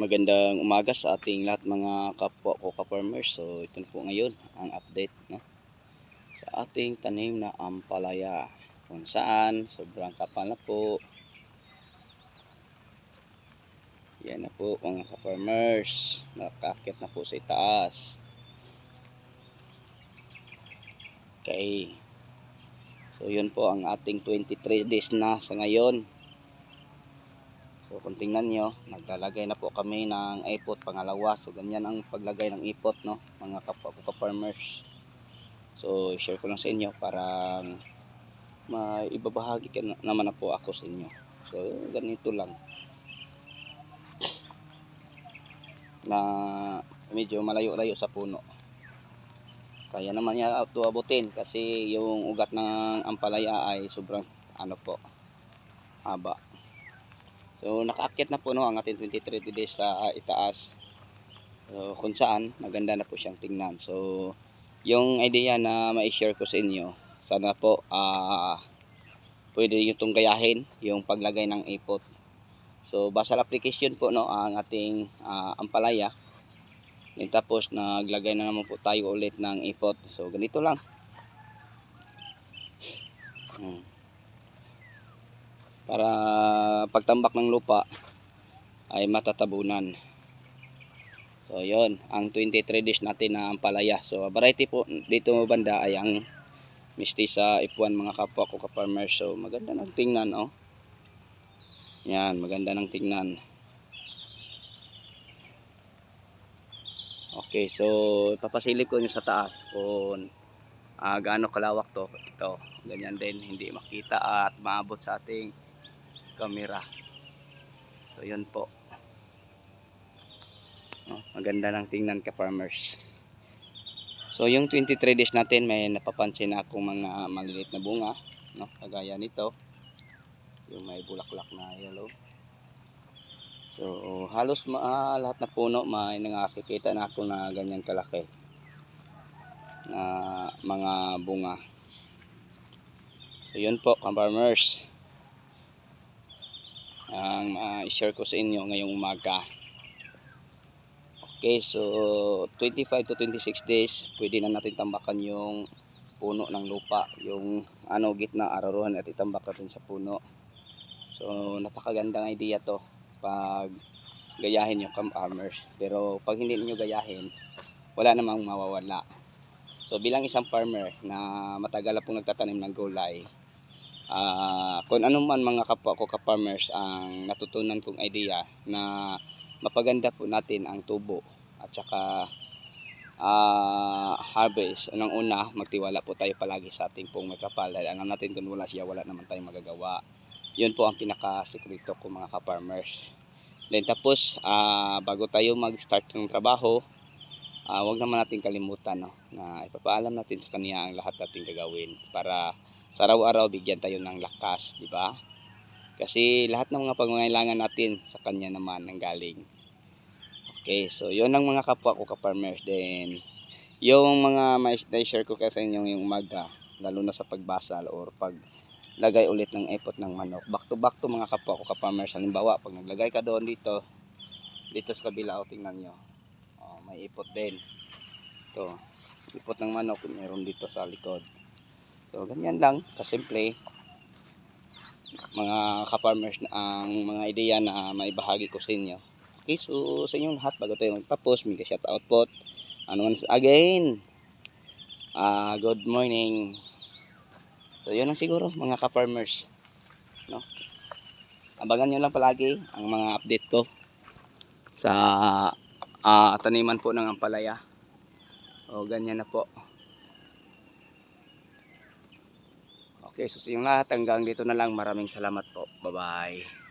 Magandang umaga sa ating lahat mga kapwa ko ka-farmers. So ito po ngayon ang update no? sa ating tanim na ampalaya. Kung saan sobrang kapal na po. Yan na po mga ka-farmers. Nakakit na po sa itaas. Okay. So yun po ang ating 23 days na sa ngayon. So kung tingnan nyo, naglalagay na po kami ng ipot pangalawa. So ganyan ang paglagay ng ipot no, mga kapwa ko ka-farmers. So share ko lang sa inyo para maibabahagi ka na, naman na po ako sa inyo. So ganito lang. Na medyo malayo-layo sa puno. Kaya naman niya ito abutin kasi yung ugat ng ampalaya ay sobrang ano po haba. So nakaakit na po no ang ating 23 days sa uh, itaas. So kung saan maganda na po siyang tingnan. So yung idea na ma-share ko sa inyo, sana po ah pwede niyo itong gayahin yung paglagay ng ipot. So basa application po no ang ating ah, ampalaya. And tapos naglagay na naman po tayo ulit ng ipot. So ganito lang. Hmm para pagtambak ng lupa ay matatabunan. So yon ang 23 days natin na ampalaya. So variety po dito mo banda ay ang mistisa ipuan mga kapwa ko ka-farmers. So maganda ng tingnan oh. Yan maganda ng tingnan. Okay so papasilip ko nyo sa taas kung uh, gaano kalawak to. Ito ganyan din hindi makita at maabot sa ating camera so yun po. Oh, maganda lang tingnan ka farmers. So yung 23 days natin may napapansin na akong mga maliliit na bunga no? kagaya nito. Yung may bulaklak na yellow. So halos ma ah, lahat na puno may nakakikita na ako na ganyan kalaki na mga bunga. So yun po farmers ang ma-share ko sa inyo ngayong umaga. Okay so 25 to 26 days pwede na natin tambakan yung puno ng lupa yung ano gitna araruhan at itambak natin sa puno. So napakagandang idea to pag gayahin yung farmers pero pag hindi niyo gayahin wala namang mawawala. So bilang isang farmer na matagal na pong nagtatanim ng gulay uh, kung ano man mga kapwa ko ka-farmers ang natutunan kong idea na mapaganda po natin ang tubo at saka uh, harvest. Unang una, magtiwala po tayo palagi sa ating pong may kapal dahil alam natin kung wala siya, wala naman tayong magagawa. Yun po ang pinaka-secreto ko mga ka-farmers. Then tapos, uh, bago tayo mag-start ng trabaho, uh, wag naman natin kalimutan no, na ipapaalam natin sa kanya ang lahat natin gagawin para sa araw-araw bigyan tayo ng lakas, di ba? Kasi lahat ng mga pangangailangan natin sa kanya naman ang galing. Okay, so yun ang mga kapwa ko ka-farmers. Then, yung mga na-share ko kasi inyo yung umaga, lalo na sa pagbasal or pag lagay ulit ng epot ng manok. Back to back to mga kapwa ko ka-farmers. Halimbawa, pag naglagay ka doon dito, dito sa kabila, o tingnan nyo. May ipot din. Ito, ipot ng manok, meron dito sa likod. So, ganyan lang, kasimple. Mga ka-farmers na ang mga ideya na maibahagi ko sa inyo. Okay, so sa inyong lahat, bago tayo magtapos, may shout out po. Ano man again, uh, good morning. So, yun lang siguro, mga ka-farmers. No? Abangan nyo lang palagi ang mga update ko sa uh, taniman po ng ampalaya. O, ganyan na po. Okay, so sa lahat hanggang dito na lang. Maraming salamat po. Bye-bye.